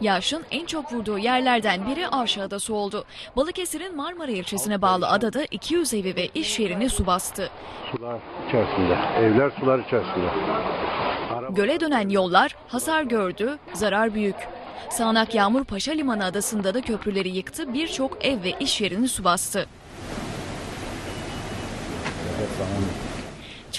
Yağışın en çok vurduğu yerlerden biri Avşa Adası oldu. Balıkesir'in Marmara ilçesine bağlı adada 200 evi ve iş yerini su bastı. Sular içerisinde. Evler sular içerisinde. Göle dönen yollar hasar gördü, zarar büyük. Sağnak yağmur Paşa Limanı adasında da köprüleri yıktı, birçok ev ve iş yerini su bastı.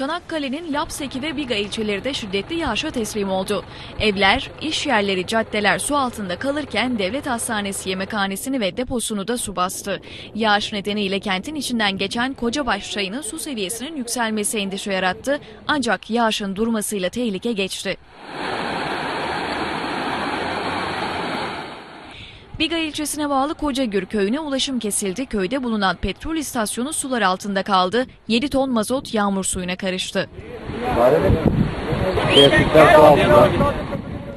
Çanakkale'nin Lapseki ve Biga ilçeleri de şiddetli yağışa teslim oldu. Evler, iş yerleri, caddeler su altında kalırken devlet hastanesi yemekhanesini ve deposunu da su bastı. Yağış nedeniyle kentin içinden geçen Kocabaş çayının su seviyesinin yükselmesi endişe yarattı. Ancak yağışın durmasıyla tehlike geçti. Biga ilçesine bağlı Kocagür köyüne ulaşım kesildi. Köyde bulunan petrol istasyonu sular altında kaldı. 7 ton mazot yağmur suyuna karıştı.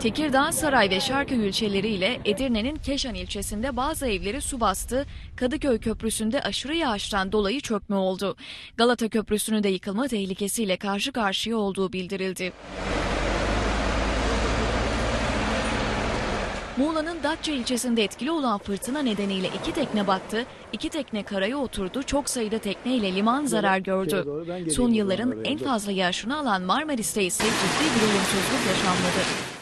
Tekirdağ, Saray ve Şarköy ilçeleriyle Edirne'nin Keşan ilçesinde bazı evleri su bastı. Kadıköy Köprüsü'nde aşırı yağıştan dolayı çökme oldu. Galata Köprüsü'nün de yıkılma tehlikesiyle karşı karşıya olduğu bildirildi. Muğla'nın Datça ilçesinde etkili olan fırtına nedeniyle iki tekne battı. İki tekne karaya oturdu. Çok sayıda tekneyle liman zarar gördü. Son yılların en fazla yağışını alan Marmaris'te ise ciddi bir olumsuzluk yaşanmadı.